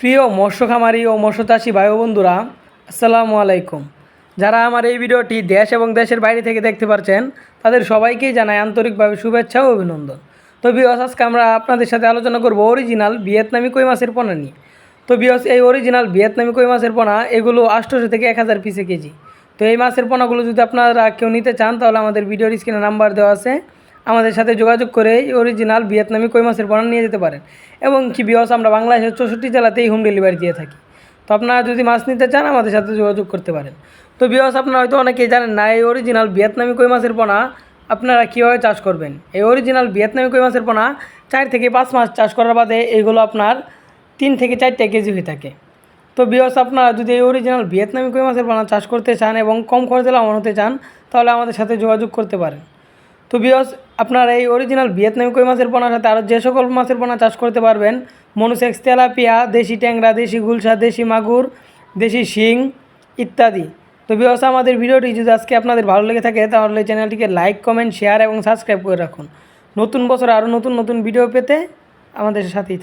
প্রিয় মৎস্য খামারি ও মৎস্য চাষি ভাই বন্ধুরা আসসালামু আলাইকুম। যারা আমার এই ভিডিওটি দেশ এবং দেশের বাইরে থেকে দেখতে পাচ্ছেন তাদের সবাইকেই জানাই আন্তরিকভাবে শুভেচ্ছা ও অভিনন্দন। তো বিয়স আজকে আমরা আপনাদের সাথে আলোচনা করব অরিজিনাল ভিয়েতনামি কই মাছের পোনা নিয়ে। তো বিয়স এই অরিজিনাল ভিয়েতনামি কই মাছের পোনা, এগুলো আটশোশো থেকে এক হাজার পিসে কেজি। তো এই মাছের পোনাগুলো যদি আপনারা কেউ নিতে চান, তাহলে আমাদের ভিডিওর স্ক্রিনে নাম্বার দেওয়া আছে। আমাদের সাথে যোগাযোগ করে অরিজিনাল ভিয়েতনামি কই মাছের পোনা নিয়ে যেতে পারেন। এবং কি বিয়স, আমরা বাংলাদেশের চৌষট্টি জেলাতেই হোম ডেলিভারি দিয়ে থাকি। তো আপনারা যদি মাছ নিতে চান, আমাদের সাথে যোগাযোগ করতে পারেন। তো বিয়স, আপনারা হয়তো অনেকেই জানেন না, এই অরিজিনাল ভিয়েতনামি কই মাছের পোনা আপনারা কীভাবে চাষ করবেন? এই অরিজিনাল ভিয়েতনামি কই মাছের পোনা চার থেকে পাঁচ মাস চাষ করার বাদে এগুলো আপনার তিন থেকে চারটে কেজি হয়ে থাকে। তো বিয়স, আপনারা যদি এই অরিজিনাল ভিয়েতনামি কই মাছের পোনা চাষ করতে চান এবং কম খরচে লাভবান হতে চান, তাহলে আমাদের সাথে যোগাযোগ করতে পারেন। তো বিয়স আপনারা এই অরিজিনাল ভিয়েতনামি কই মাছের পোনার সাথে আরও যে সকল মাছের পোনা চাষ করতে পারবেন, মনুসেক্স, তেলাপিয়া, দেশি ট্যাংরা, দেশি গুলশা, দেশি মাগুর, দেশি শিং ইত্যাদি তো বিয়স আমাদের ভিডিওটি যদি আজকে আপনাদের ভালো লেগে থাকে, তাহলে চ্যানেলটিকে লাইক কমেন্ট শেয়ার এবং সাবস্ক্রাইব করে রাখুন নতুন বছর আরও নতুন নতুন ভিডিও পেতে আমাদের সাথেই।